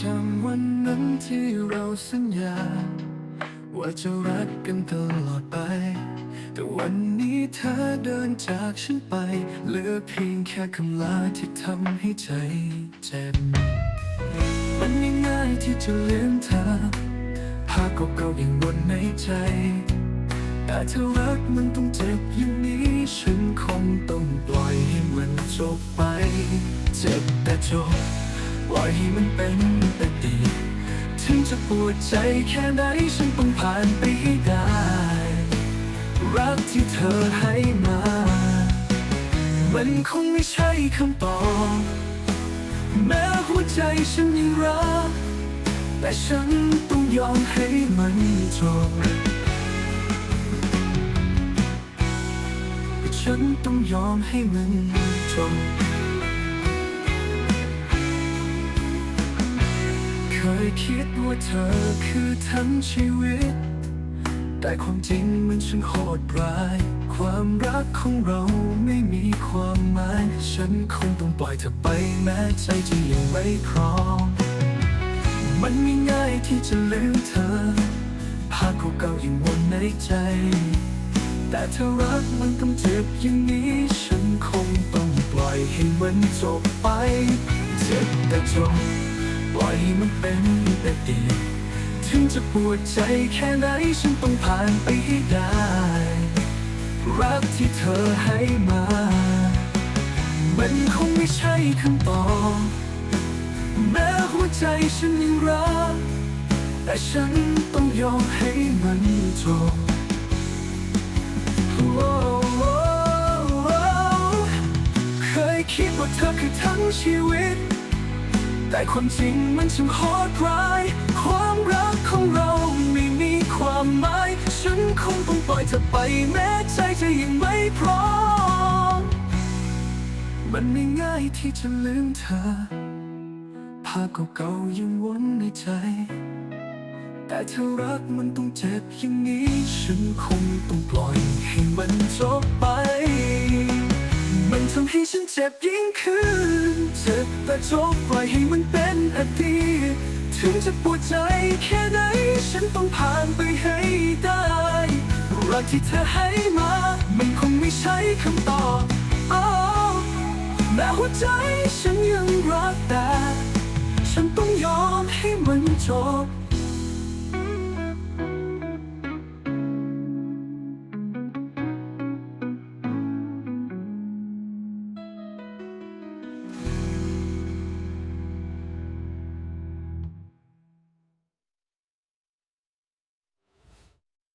จำวันนั้นที่เราสัญญา ว่าจะรักกันตลอดไป แต่วันนี้เธอเดินจากฉันไป เหลือเพียงแค่คำลาที่ทำให้ใจเจ็บ มันไม่ง่ายที่จะลืมเธอภาพเก่าๆยังวนในใจ แต่ถ้ารักมันต้องเจ็บอย่างนี้ฉันคงต้องปล่อยให้มันจบไป เจ็บแต่จบ ปล่อยให้มันเป็นแต่ดีถึงจะปวดใจแค่ไหนฉันต้องผ่านไปให้ได้ รักที่เธอให้มา มันคงไม่ใช่คำตอบแม้หัวใจฉันยังรัก แต่ฉันต้องยอมให้มันจบฉันต้องยอมให้มันจบ คิดว่าเธอคือทั้งชีวิต แต่ความจริงมันช่างโหดร้าย ความรักของเราไม่มีความหมาย ฉันคงต้องปล่อยเธอไปแม้ใจจะยังไม่พร้อม มันไม่ง่ายที่จะลืมเธอ ภาพเก่าๆยังวนในใจ แต่ถ้ารักมันต้องเจ็บอย่างนี้ ฉันคงต้องปล่อยให้มันจบไปเจ็บแต่จบ ปล่อยมันเป็นแต่ดีถึงจะปวดใจแค่ไหนฉันต้องผ่านไปให้ได้ รักที่เธอให้มา มันคงไม่ใช่คำตอบแม้หัวใจฉันยังรัก แต่ฉันต้องยอมให้มันจบโอ้เคยคิดว่าเธอคือทั้งชีวิต แต่ความจริงมันช่างโหดร้าย ความรักของเราไม่มีความหมาย ฉันคงต้องปล่อยเธอไปแม้ใจจะยังไม่พร้อม มันไม่ง่ายที่จะลืมเธอ ภาพเก่าๆยังวนในใจ แต่ถ้ารักมันต้องเจ็บอย่างนี้ ฉันคงต้องปล่อยให้มันจบไปำให้ฉันเจ็บยิ่งขึ้นเจ็บแต่จบปล่อยให้มันเป็นอดีตถึงจะปวดใจแค่ไหน ฉันต้องผ่านไปให้ได้รักที่เธอให้มา มันคงไม่ใช่คำตอบอ้าแม้หัวใจฉันยังรักแต่ ฉันต้องยอมให้มันจบ